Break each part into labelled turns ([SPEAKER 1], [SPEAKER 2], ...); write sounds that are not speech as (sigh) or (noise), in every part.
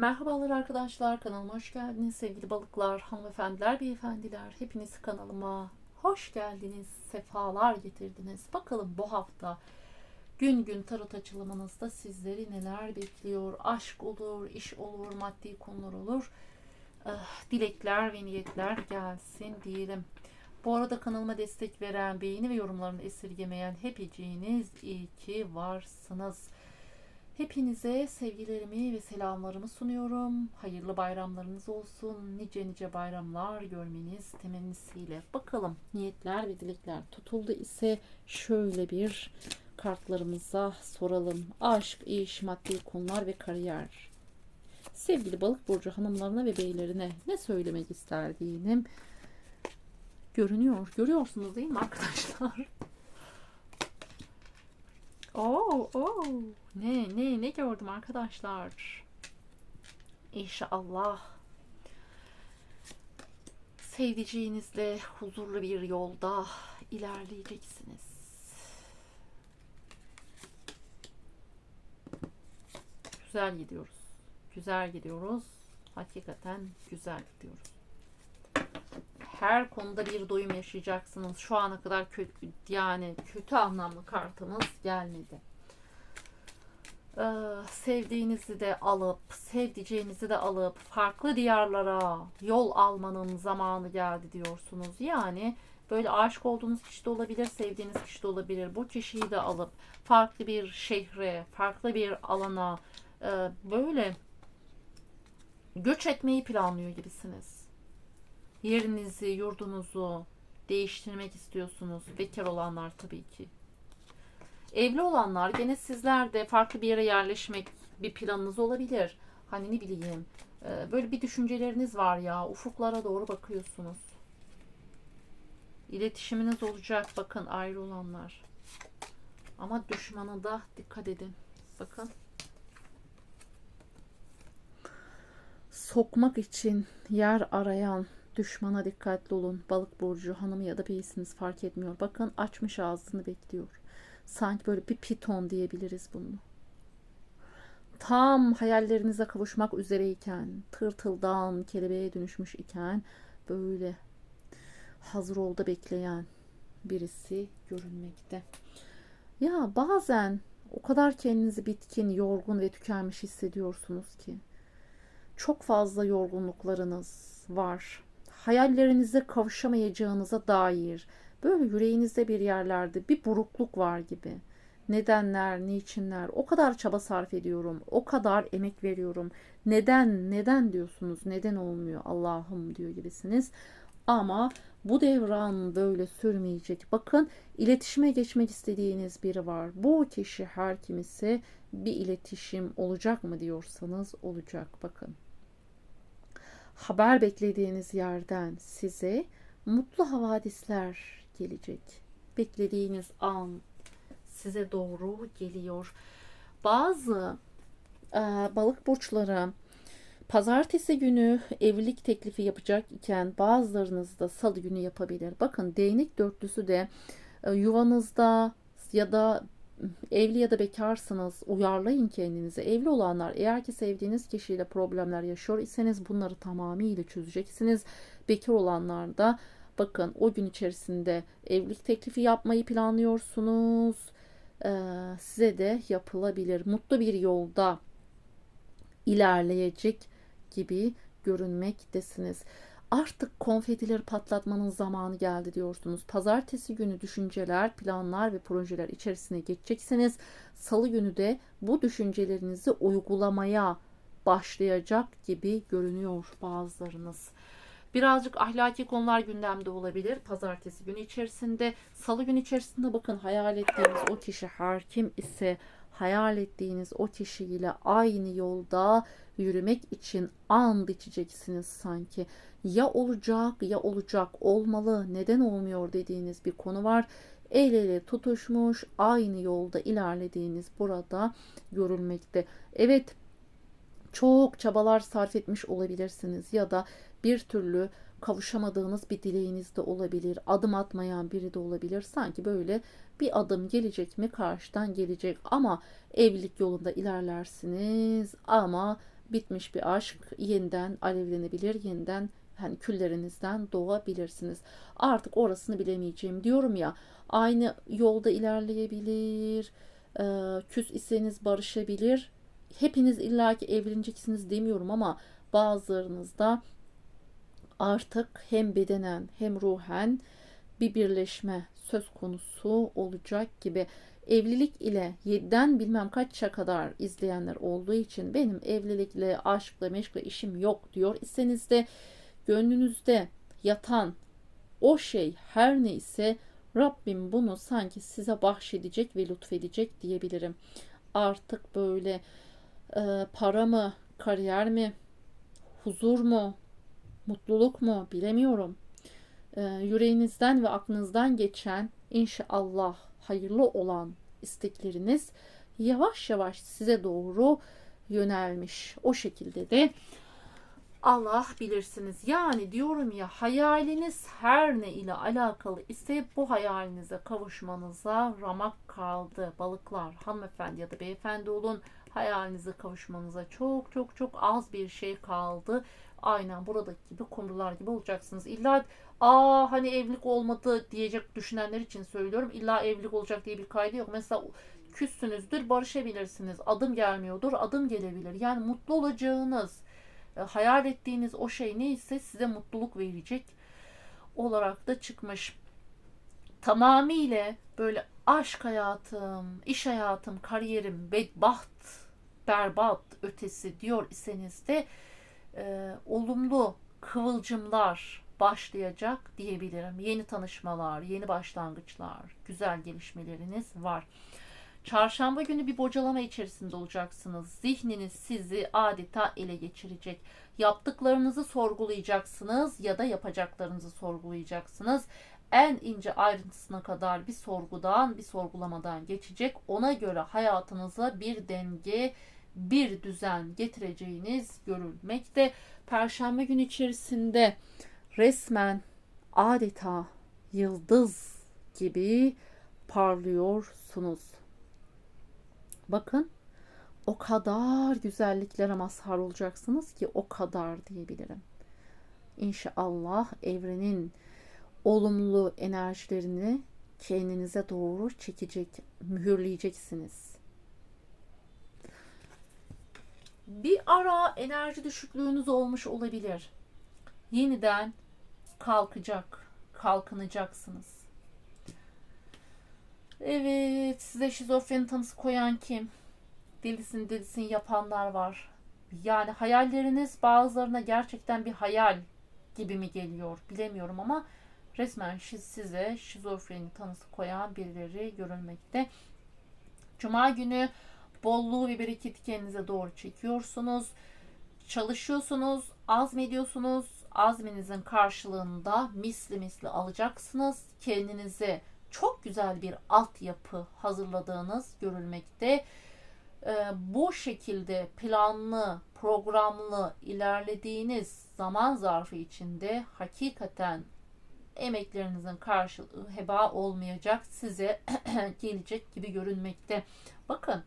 [SPEAKER 1] Merhabalar arkadaşlar kanalıma hoş geldiniz sevgili balıklar, hanımefendiler, beyefendiler. Hepiniz kanalıma hoş geldiniz, sefalar getirdiniz. Bakalım bu hafta gün gün tarot açılımınızda sizleri neler bekliyor? Aşk olur, iş olur, maddi konular olur. Ah, dilekler ve niyetler gelsin diyelim. Bu arada kanalıma destek veren, beğeni ve yorumlarını esirgemeyen hepiciğiniz iyi ki varsınız. Hepinize sevgilerimi ve selamlarımı sunuyorum. Hayırlı bayramlarınız olsun. Nice nice bayramlar görmeniz temennisiyle. Bakalım niyetler ve dilekler tutuldu ise şöyle bir kartlarımıza soralım. Aşk, iş, maddi konular ve kariyer. Sevgili balık burcu hanımlarına ve beylerine ne söylemek isterdiğim görünüyor. Görüyorsunuz değil mi arkadaşlar? (laughs) Oo, oo. Ne ne ne gördüm arkadaşlar. İnşallah sevdiceğinizle huzurlu bir yolda ilerleyeceksiniz. Güzel gidiyoruz. Güzel gidiyoruz. Hakikaten güzel gidiyoruz. Her konuda bir doyum yaşayacaksınız. Şu ana kadar kötü yani kötü anlamlı kartımız gelmedi. Ee, sevdiğinizi de alıp, sevdiceğinizi de alıp farklı diyarlara yol almanın zamanı geldi diyorsunuz. Yani böyle aşık olduğunuz kişi de olabilir, sevdiğiniz kişi de olabilir. Bu kişiyi de alıp farklı bir şehre, farklı bir alana e, böyle göç etmeyi planlıyor gibisiniz. Yerinizi, yurdunuzu değiştirmek istiyorsunuz. Bekar olanlar tabii ki. Evli olanlar gene sizler de farklı bir yere yerleşmek bir planınız olabilir. Hani ne bileyim e, böyle bir düşünceleriniz var ya ufuklara doğru bakıyorsunuz. İletişiminiz olacak bakın ayrı olanlar. Ama düşmana da dikkat edin. Bakın. Sokmak için yer arayan düşmana dikkatli olun. Balık burcu hanımı ya da beysiniz fark etmiyor. Bakın açmış ağzını bekliyor. Sanki böyle bir piton diyebiliriz bunu. Tam hayallerinize kavuşmak üzereyken, tırtıldan kelebeğe dönüşmüş iken böyle hazır olda bekleyen birisi görünmekte. Ya bazen o kadar kendinizi bitkin, yorgun ve tükenmiş hissediyorsunuz ki çok fazla yorgunluklarınız var. Hayallerinize kavuşamayacağınıza dair böyle yüreğinizde bir yerlerde bir burukluk var gibi. Nedenler, niçinler, o kadar çaba sarf ediyorum, o kadar emek veriyorum. Neden, neden diyorsunuz, neden olmuyor Allah'ım diyor gibisiniz. Ama bu devran böyle sürmeyecek. Bakın iletişime geçmek istediğiniz biri var. Bu kişi her kim ise bir iletişim olacak mı diyorsanız olacak. Bakın haber beklediğiniz yerden size mutlu havadisler gelecek. Beklediğiniz an size doğru geliyor. Bazı e, balık burçları pazartesi günü evlilik teklifi yapacak iken bazılarınız da salı günü yapabilir. Bakın değnek dörtlüsü de e, yuvanızda ya da evli ya da bekarsınız uyarlayın kendinizi. Evli olanlar eğer ki sevdiğiniz kişiyle problemler yaşıyor iseniz bunları tamamıyla çözeceksiniz. Bekar olanlar da bakın o gün içerisinde evlilik teklifi yapmayı planlıyorsunuz. Ee, size de yapılabilir. Mutlu bir yolda ilerleyecek gibi görünmektesiniz artık konfetileri patlatmanın zamanı geldi diyorsunuz. Pazartesi günü düşünceler, planlar ve projeler içerisine geçeceksiniz. Salı günü de bu düşüncelerinizi uygulamaya başlayacak gibi görünüyor bazılarınız. Birazcık ahlaki konular gündemde olabilir. Pazartesi günü içerisinde, salı günü içerisinde bakın hayal ettiğiniz o kişi her kim ise hayal ettiğiniz o kişiyle aynı yolda yürümek için and içeceksiniz sanki. Ya olacak ya olacak olmalı neden olmuyor dediğiniz bir konu var. El ele tutuşmuş aynı yolda ilerlediğiniz burada görülmekte. Evet çok çabalar sarf etmiş olabilirsiniz ya da bir türlü kavuşamadığınız bir dileğiniz de olabilir. Adım atmayan biri de olabilir. Sanki böyle bir adım gelecek mi karşıdan gelecek ama evlilik yolunda ilerlersiniz ama bitmiş bir aşk yeniden alevlenebilir, yeniden hani küllerinizden doğabilirsiniz. Artık orasını bilemeyeceğim diyorum ya. Aynı yolda ilerleyebilir, küs iseniz barışabilir. Hepiniz illaki evleneceksiniz demiyorum ama bazılarınız da artık hem bedenen hem ruhen bir birleşme söz konusu olacak gibi. Evlilik ile 7'den bilmem kaça kadar izleyenler olduğu için benim evlilikle, aşkla, meşkle işim yok diyor iseniz de gönlünüzde yatan o şey her neyse Rabbim bunu sanki size bahşedecek ve lütfedecek diyebilirim. Artık böyle e, para mı, kariyer mi, huzur mu, mutluluk mu bilemiyorum. E, yüreğinizden ve aklınızdan geçen inşallah hayırlı olan istekleriniz yavaş yavaş size doğru yönelmiş. O şekilde de Allah bilirsiniz. Yani diyorum ya hayaliniz her ne ile alakalı ise bu hayalinize kavuşmanıza ramak kaldı. Balıklar hanımefendi ya da beyefendi olun hayalinize kavuşmanıza çok çok çok az bir şey kaldı. Aynen buradaki gibi kumrular gibi olacaksınız. İlla aa hani evlilik olmadı diyecek düşünenler için söylüyorum. İlla evlilik olacak diye bir kaydı yok. Mesela küssünüzdür barışabilirsiniz. Adım gelmiyordur adım gelebilir. Yani mutlu olacağınız e, hayal ettiğiniz o şey neyse size mutluluk verecek olarak da çıkmış. Tamamıyla böyle aşk hayatım, iş hayatım, kariyerim bedbaht, berbat ötesi diyor iseniz de e, olumlu kıvılcımlar başlayacak diyebilirim. Yeni tanışmalar, yeni başlangıçlar, güzel gelişmeleriniz var. Çarşamba günü bir bocalama içerisinde olacaksınız. Zihniniz sizi adeta ele geçirecek. Yaptıklarınızı sorgulayacaksınız ya da yapacaklarınızı sorgulayacaksınız. En ince ayrıntısına kadar bir sorgudan, bir sorgulamadan geçecek. Ona göre hayatınıza bir denge, bir düzen getireceğiniz görülmekte. Perşembe günü içerisinde resmen adeta yıldız gibi parlıyorsunuz. Bakın o kadar güzelliklere mazhar olacaksınız ki o kadar diyebilirim. İnşallah evrenin olumlu enerjilerini kendinize doğru çekecek, mühürleyeceksiniz. Bir ara enerji düşüklüğünüz olmuş olabilir. Yeniden kalkacak, kalkınacaksınız. Evet, size şizofreni tanısı koyan kim? Delisin delisin yapanlar var. Yani hayalleriniz bazılarına gerçekten bir hayal gibi mi geliyor bilemiyorum ama resmen size şizofreni tanısı koyan birileri görülmekte. Cuma günü bolluğu ve bereketi kendinize doğru çekiyorsunuz. Çalışıyorsunuz, azmediyorsunuz. Azminizin karşılığında misli misli alacaksınız. Kendinize çok güzel bir altyapı hazırladığınız görülmekte. Ee, bu şekilde planlı, programlı ilerlediğiniz zaman zarfı içinde hakikaten emeklerinizin karşılığı heba olmayacak, size (clears throat) gelecek gibi görünmekte. Bakın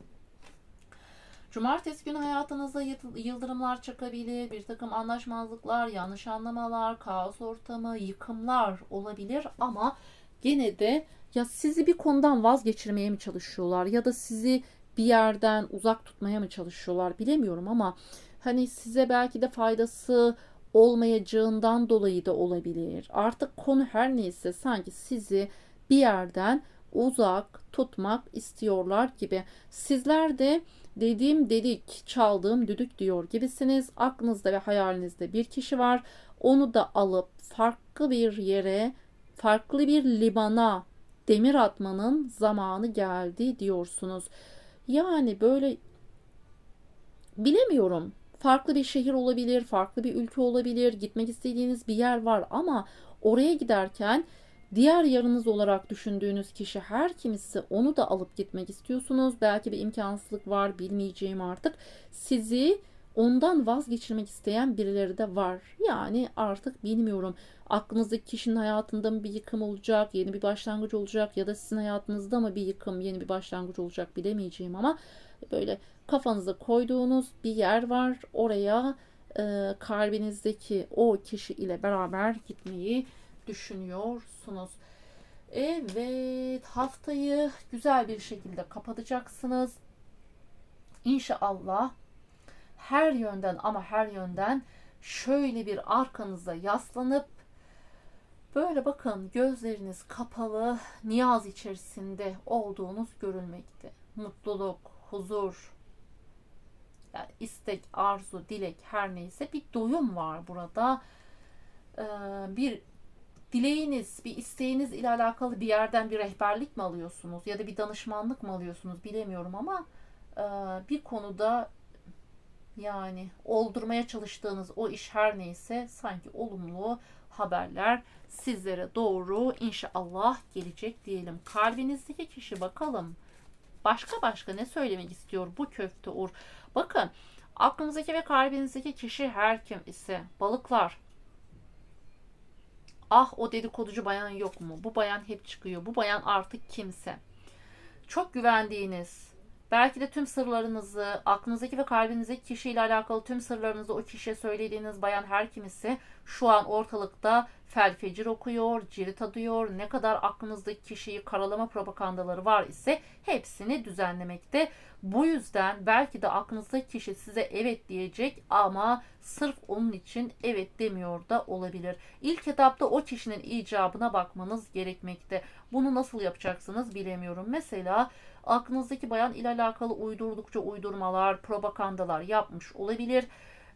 [SPEAKER 1] Cumartesi günü hayatınızda yıldırımlar çakabilir, bir takım anlaşmazlıklar, yanlış anlamalar, kaos ortamı, yıkımlar olabilir ama gene de ya sizi bir konudan vazgeçirmeye mi çalışıyorlar ya da sizi bir yerden uzak tutmaya mı çalışıyorlar bilemiyorum ama hani size belki de faydası olmayacağından dolayı da olabilir. Artık konu her neyse sanki sizi bir yerden uzak tutmak istiyorlar gibi. Sizler de dediğim dedik, çaldığım düdük diyor gibisiniz. Aklınızda ve hayalinizde bir kişi var. Onu da alıp farklı bir yere, farklı bir limana demir atmanın zamanı geldi diyorsunuz. Yani böyle bilemiyorum. Farklı bir şehir olabilir, farklı bir ülke olabilir, gitmek istediğiniz bir yer var ama oraya giderken diğer yarınız olarak düşündüğünüz kişi her kimisi onu da alıp gitmek istiyorsunuz. Belki bir imkansızlık var, bilmeyeceğim artık. Sizi ondan vazgeçirmek isteyen birileri de var. Yani artık bilmiyorum. Aklınızdaki kişinin hayatında mı bir yıkım olacak, yeni bir başlangıç olacak ya da sizin hayatınızda mı bir yıkım, yeni bir başlangıç olacak bilemeyeceğim ama böyle kafanıza koyduğunuz bir yer var. Oraya e, kalbinizdeki o kişi ile beraber gitmeyi düşünüyorsunuz. Evet, haftayı güzel bir şekilde kapatacaksınız. İnşallah her yönden ama her yönden şöyle bir arkanıza yaslanıp böyle bakın gözleriniz kapalı niyaz içerisinde olduğunuz görülmekte. Mutluluk, huzur, yani istek, arzu, dilek her neyse bir doyum var burada. Ee, bir dileğiniz, bir isteğiniz ile alakalı bir yerden bir rehberlik mi alıyorsunuz ya da bir danışmanlık mı alıyorsunuz bilemiyorum ama e, bir konuda yani oldurmaya çalıştığınız o iş her neyse sanki olumlu haberler sizlere doğru inşallah gelecek diyelim. Kalbinizdeki kişi bakalım başka başka ne söylemek istiyor bu köfte uğur. Bakın aklınızdaki ve kalbinizdeki kişi her kim ise balıklar. Ah o dedikoducu bayan yok mu? Bu bayan hep çıkıyor. Bu bayan artık kimse. Çok güvendiğiniz, belki de tüm sırlarınızı, aklınızdaki ve kalbinizdeki kişiyle alakalı tüm sırlarınızı o kişiye söylediğiniz bayan her kim ise şu an ortalıkta fel fecir okuyor, cirit adıyor, ne kadar aklınızdaki kişiyi karalama propagandaları var ise hepsini düzenlemekte. Bu yüzden belki de aklınızdaki kişi size evet diyecek ama sırf onun için evet demiyor da olabilir. İlk etapta o kişinin icabına bakmanız gerekmekte. Bunu nasıl yapacaksınız bilemiyorum. Mesela aklınızdaki bayan ile alakalı uydurdukça uydurmalar, propagandalar yapmış olabilir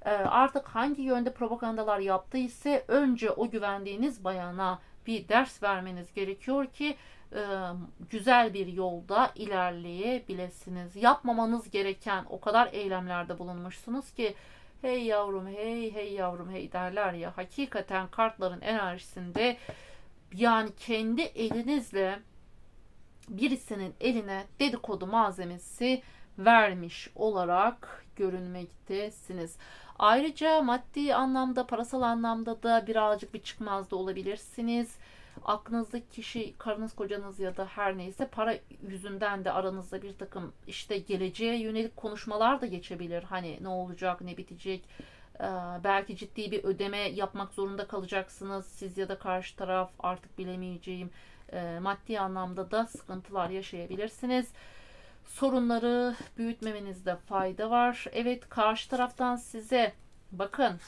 [SPEAKER 1] ee, artık hangi yönde propagandalar yaptıysa önce o güvendiğiniz bayana bir ders vermeniz gerekiyor ki e, güzel bir yolda ilerleyebilirsiniz. Yapmamanız gereken o kadar eylemlerde bulunmuşsunuz ki hey yavrum hey hey yavrum hey derler ya hakikaten kartların enerjisinde yani kendi elinizle birisinin eline dedikodu malzemesi vermiş olarak görünmektesiniz. Ayrıca maddi anlamda, parasal anlamda da birazcık bir çıkmazda olabilirsiniz. Aklınızdaki kişi, karınız, kocanız ya da her neyse para yüzünden de aranızda bir takım işte geleceğe yönelik konuşmalar da geçebilir. Hani ne olacak, ne bitecek, belki ciddi bir ödeme yapmak zorunda kalacaksınız. Siz ya da karşı taraf artık bilemeyeceğim. Ee, maddi anlamda da sıkıntılar yaşayabilirsiniz sorunları büyütmemenizde fayda var. Evet karşı taraftan size bakın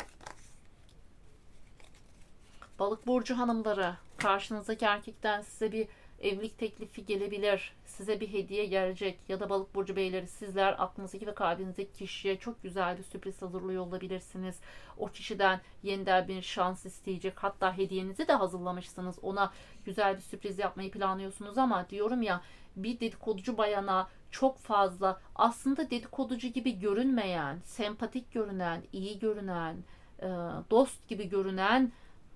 [SPEAKER 1] balık burcu hanımları karşınızdaki erkekten size bir evlilik teklifi gelebilir. Size bir hediye gelecek ya da balık burcu beyleri sizler aklınızdaki ve kalbinizdeki kişiye çok güzel bir sürpriz hazırlıyor olabilirsiniz. O kişiden yeniden bir şans isteyecek. Hatta hediyenizi de hazırlamışsınız. Ona güzel bir sürpriz yapmayı planlıyorsunuz ama diyorum ya bir dedikoducu bayana çok fazla aslında dedikoducu gibi görünmeyen, sempatik görünen, iyi görünen, e, dost gibi görünen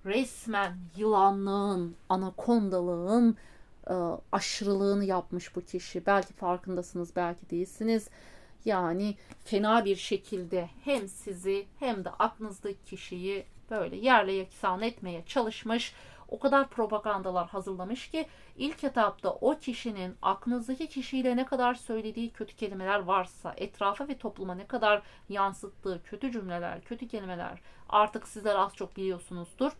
[SPEAKER 1] resmen yılanlığın, anakondalığın e, aşırılığını yapmış bu kişi. Belki farkındasınız, belki değilsiniz. Yani fena bir şekilde hem sizi hem de aklınızdaki kişiyi böyle yerle yeksan etmeye çalışmış o kadar propagandalar hazırlamış ki ilk etapta o kişinin aklınızdaki kişiyle ne kadar söylediği kötü kelimeler varsa, etrafa ve topluma ne kadar yansıttığı kötü cümleler, kötü kelimeler artık sizler az çok biliyorsunuzdur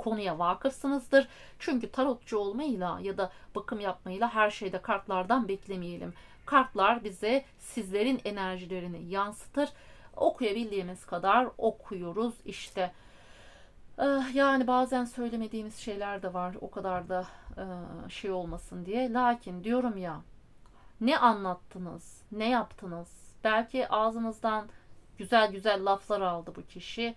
[SPEAKER 1] konuya vakıfsınızdır. Çünkü tarotçu olmayla ya da bakım yapmayla her şeyde kartlardan beklemeyelim. Kartlar bize sizlerin enerjilerini yansıtır. Okuyabildiğimiz kadar okuyoruz işte. Eh, yani bazen söylemediğimiz şeyler de var. O kadar da eh, şey olmasın diye. Lakin diyorum ya ne anlattınız, ne yaptınız? Belki ağzınızdan güzel güzel laflar aldı bu kişi.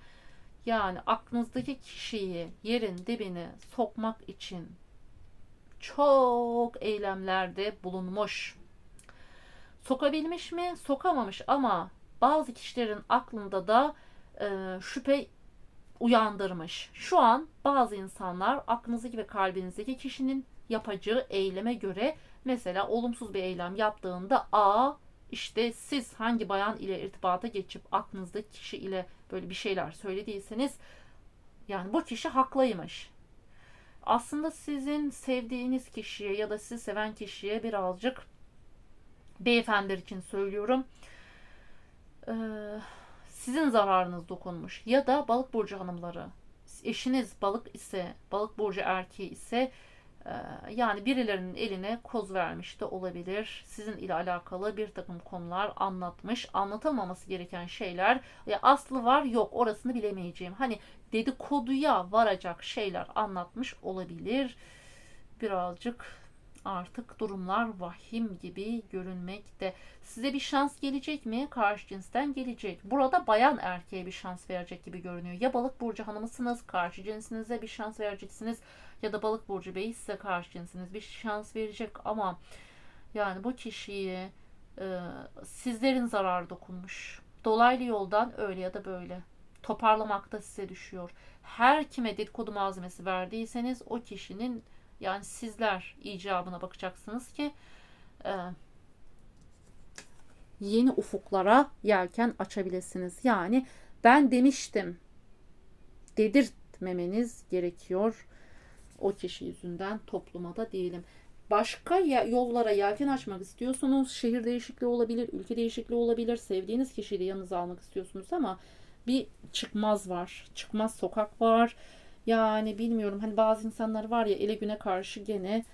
[SPEAKER 1] Yani aklınızdaki kişiyi yerin dibine sokmak için çok eylemlerde bulunmuş. Sokabilmiş mi? Sokamamış ama bazı kişilerin aklında da e, şüphe uyandırmış. Şu an bazı insanlar aklınızdaki ve kalbinizdeki kişinin yapacağı eyleme göre mesela olumsuz bir eylem yaptığında a işte siz hangi bayan ile irtibata geçip aklınızdaki kişi ile böyle bir şeyler söylediyseniz yani bu kişi haklıymış. Aslında sizin sevdiğiniz kişiye ya da sizi seven kişiye birazcık beyefendiler için söylüyorum. Ee, sizin zararınız dokunmuş ya da balık burcu hanımları eşiniz balık ise balık burcu erkeği ise yani birilerinin eline koz vermiş de olabilir. Sizin ile alakalı bir takım konular anlatmış. Anlatamaması gereken şeyler ya aslı var yok orasını bilemeyeceğim. Hani dedikoduya varacak şeyler anlatmış olabilir. Birazcık artık durumlar vahim gibi görünmekte. Size bir şans gelecek mi? Karşı cinsten gelecek. Burada bayan erkeğe bir şans verecek gibi görünüyor. Ya balık burcu hanımısınız, karşı cinsinize bir şans vereceksiniz. Ya da balık burcu bey size karşı cinsiniz bir şans verecek ama yani bu kişiye e, sizlerin zararı dokunmuş. Dolaylı yoldan öyle ya da böyle toparlamakta size düşüyor. Her kime dedikodu malzemesi verdiyseniz o kişinin yani sizler icabına bakacaksınız ki e, yeni ufuklara yelken açabilirsiniz. Yani ben demiştim dedirtmemeniz gerekiyor. O kişi yüzünden topluma da diyelim. Başka yollara yelken açmak istiyorsunuz. Şehir değişikliği olabilir, ülke değişikliği olabilir. Sevdiğiniz kişiyi de yanınıza almak istiyorsunuz ama bir çıkmaz var. Çıkmaz sokak var. Yani bilmiyorum hani bazı insanlar var ya ele güne karşı gene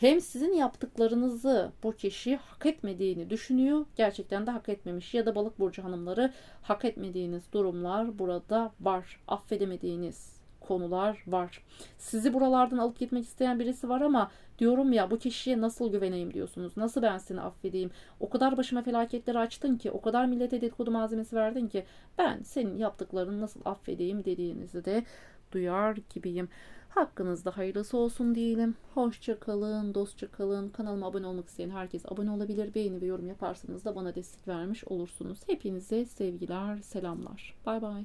[SPEAKER 1] hem sizin yaptıklarınızı bu kişi hak etmediğini düşünüyor. Gerçekten de hak etmemiş. Ya da balık burcu hanımları hak etmediğiniz durumlar burada var. Affedemediğiniz konular var. Sizi buralardan alıp gitmek isteyen birisi var ama diyorum ya bu kişiye nasıl güveneyim diyorsunuz. Nasıl ben seni affedeyim? O kadar başıma felaketleri açtın ki, o kadar millete dedikodu malzemesi verdin ki ben senin yaptıklarını nasıl affedeyim dediğinizi de duyar gibiyim. Hakkınızda hayırlısı olsun diyelim. Hoşça kalın, dostça kalın. Kanalıma abone olmak isteyen herkes abone olabilir. Beğeni ve yorum yaparsanız da bana destek vermiş olursunuz. Hepinize sevgiler, selamlar. Bay bay.